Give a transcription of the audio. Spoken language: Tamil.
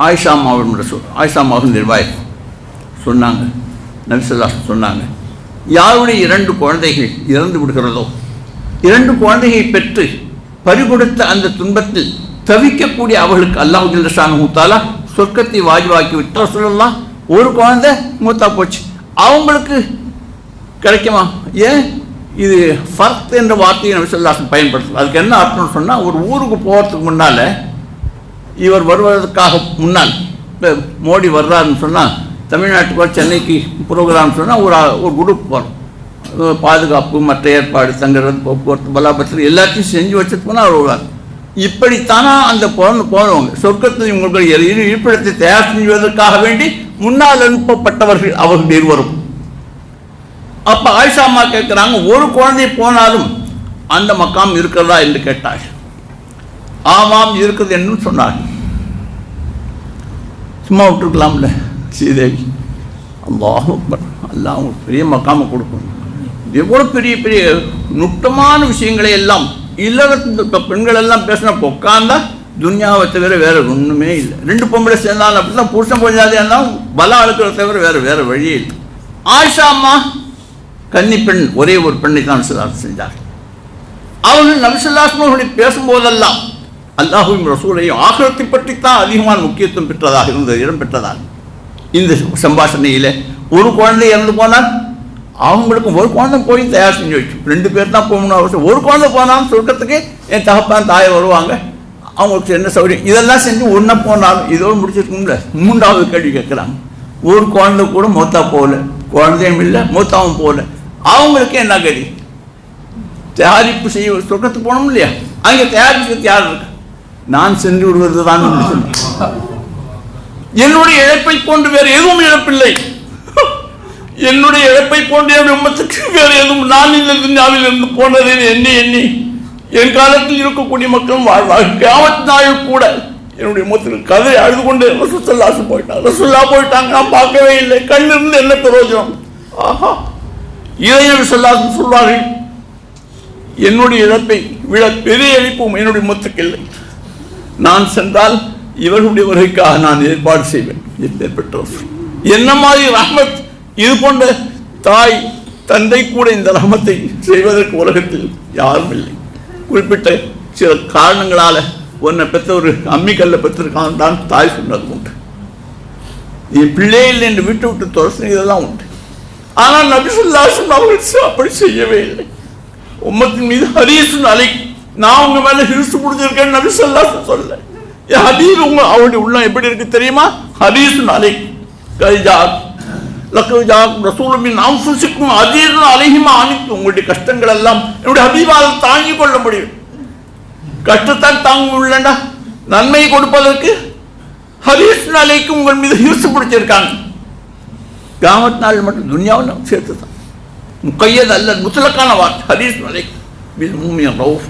ஆயிஷா அம்மாவின் சொல் ஆயிஷா அம்மாவும் நிர்வாகம் சொன்னாங்க. நபிசல்லா சொன்னாங்க யாருடைய இரண்டு குழந்தைகள் இறந்து விடுகிறதோ இரண்டு குழந்தைகளை பெற்று பறிகொடுத்த அந்த துன்பத்தில் தவிக்கக்கூடிய அவர்களுக்கு அல்லாஹ் ஜில்லஷான் மூத்தாலா சொர்க்கத்தை வாஜிவாக்கி விட்டா சொல்லலாம் ஒரு குழந்தை மூத்தா போச்சு. அவங்களுக்கு கிடைக்குமா? ஏன்? இது ஃபர்த் என்ற வார்த்தையை நபி சொல்லாசன் பயன்படுத்தும் அதுக்கு என்ன அர்த்தம்னு சொன்னால் ஒரு ஊருக்கு போகிறதுக்கு முன்னால் இவர் வருவதற்காக முன்னால் மோடி வர்றாருன்னு சொன்னால் தமிழ்நாட்டுக்கு சென்னைக்கு ப்ரோக்ராம் சொன்னால் ஒரு ஒரு குரூப் வரும் பாதுகாப்பு மற்ற ஏற்பாடு தங்குறது போக்குவரத்து பலாபத்திரம் எல்லாத்தையும் செஞ்சு வச்சுட்டு போனால் அவர் வருவார். இப்படித்தானா அந்த பிறந்து போனவங்க சொர்க்கத்தில் உங்களுக்கு இருப்பிடத்தை தயார் செய்வதற்காக வேண்டி முன்னால் அனுப்பப்பட்டவர்கள் அவர்கள் இருவரும். அப்போ ஆயிஷா அம்மா கேட்குறாங்க ஒரு குழந்தை போனாலும் அந்த மக்காம் இருக்கிறதா என்று கேட்டாள் ஆமாம் இருக்குது என்று சொன்னார் சும்மா விட்டுருக்கலாம்ல. ஸ்ரீதேவி அல்லாஹ் அக்பர். அல்லாஹ் பெரிய மக்காம கொடுக்கும். எவ்வளோ பெரிய பெரிய நுட்பமான விஷயங்களை எல்லாம் இல்லறத்து இப்போ பெண்கள் எல்லாம் பேசினப்போ உட்காந்தா துன்யாவை தவிர வேற ஒன்றுமே இல்லை. ரெண்டு பொம்பளை சேர்ந்தாலும் அப்படி தான் புருஷன் கொஞ்சாதே இருந்தாலும் பல அழுக்கிறத தவிர வேற வேற வழியே இல்லை. ஆயிஷா அம்மா கன்னி பெண் ஒரே ஒரு பெண்ணை தான் செஞ்சார் அவர்கள் நபிசல்லாஸ்மர்களை பேசும்போதெல்லாம் அல்லாஹுவின் ரசூலையும் ஆகிரத்தை பற்றித்தான் அதிகமான முக்கியத்துவம் பெற்றதாக இருந்தது இடம் பெற்றதாக. இந்த சம்பாஷணையில் ஒரு குழந்தை இறந்து போனால் அவங்களுக்கும் ஒரு குழந்தை போய் தயார் செஞ்சு வச்சு ரெண்டு பேர் தான் போகணும் அவசியம். ஒரு குழந்தை போனாலும் சொல்கிறதுக்கு என் தகப்பான் தாயை வருவாங்க. அவங்களுக்கு என்ன சௌகரியம் இதெல்லாம் செஞ்சு ஒன்றா போனாலும் இதோடு முடிச்சிருக்கும்ல? மூன்றாவது கேள்வி கேட்குறாங்க. ஒரு குழந்தை கூட மூத்தா போகல. குழந்தையும் இல்லை மூத்தாவும் போகல. அவங்களுக்கு என்ன கதி தயாரிப்பு செய்ய சொர்க்கத்துக்கு போகணும் இல்லையா? அங்கே தயாரிப்பு யார் இருக்கு? நான் சென்று விடுவது தான் என்னுடைய இழப்பை போன்று வேறு எதுவும் இழப்பில்லை. என்னுடைய இழப்பை போன்ற என் வேறு எதுவும் நான் இந்த துன்யாவில் இருந்து போனதை எண்ணி எண்ணி என் காலத்தில் இருக்கக்கூடிய மக்களும் வாழ்வார்கள் கிராமத்து நாளில் கூட என்னுடைய முகத்தில் கதை அழுது கொண்டு ரசூசல்லாசு போயிட்டான் ரசூல்லா போயிட்டாங்க. நான் பார்க்கவே இல்லை. கண்ணிருந்து என்ன பிரயோஜனம்? ஆஹா. இளைஞர் சொல்லாசு சொல்வார்கள் என்னுடைய இழப்பை விட பெரிய இழப்பும் என்னுடைய முத்துக்கு இல்லை. நான் சென்றால் இவர்களுடைய வருகைக்காக நான் ஏற்பாடு செய்வேன். பெற்றோர் என்ன மாதிரி ரஹமத் இது போன்ற தாய் தந்தை கூட இந்த ரஹமத்தை செய்வதற்கு உலகத்தில் யாரும் இல்லை. குறிப்பிட்ட சில காரணங்களால் உன்னை பெற்ற ஒரு அம்மிக்கல்ல பெற்றிருக்கான் தான் தாய் சொன்னது உண்டு. நீ பிள்ளை இல்லை என்று விட்டு விட்டு துரசனதெல்லாம் உண்டு. ஆனால் நபிசுல்லாசன் அவர்கள் அப்படி செய்யவே இல்லை. உம்மத்தின் மீது ஹரீசன் அலை நான் உங்க மேல ஹிரிசு பிடிச்சிருக்கேன்னு நபி சொல்லா. சொல்ல ஹதீஸ் உங்க அவருடைய உள்ளம் எப்படி இருக்கு தெரியுமா? ஹதீஸ் அலை கைஜாக் ரசூலுமி ரசூலுமின் அம்சுசிக்கும் அதீதன் அலைஹிமா அனைத்து உங்களுடைய கஷ்டங்கள் எல்லாம் என்னுடைய ஹபீபால் தாங்கிக் கொள்ள முடியும். கஷ்டத்தான் தாங்க உள்ளண்டா நன்மை கொடுப்பதற்கு ஹரீசன் அலைக்கு உங்கள் மீது ஹிரிசு பிடிச்சிருக்காங்க கிராமத்து நாள் மட்டும் துன்யாவும் சேர்த்து தான் முக்கையது அல்ல முத்தலக்கான வார்த்தை. ஹதீஸ் நாளைக்கு. பில் மூமியன் ரவுஃப்.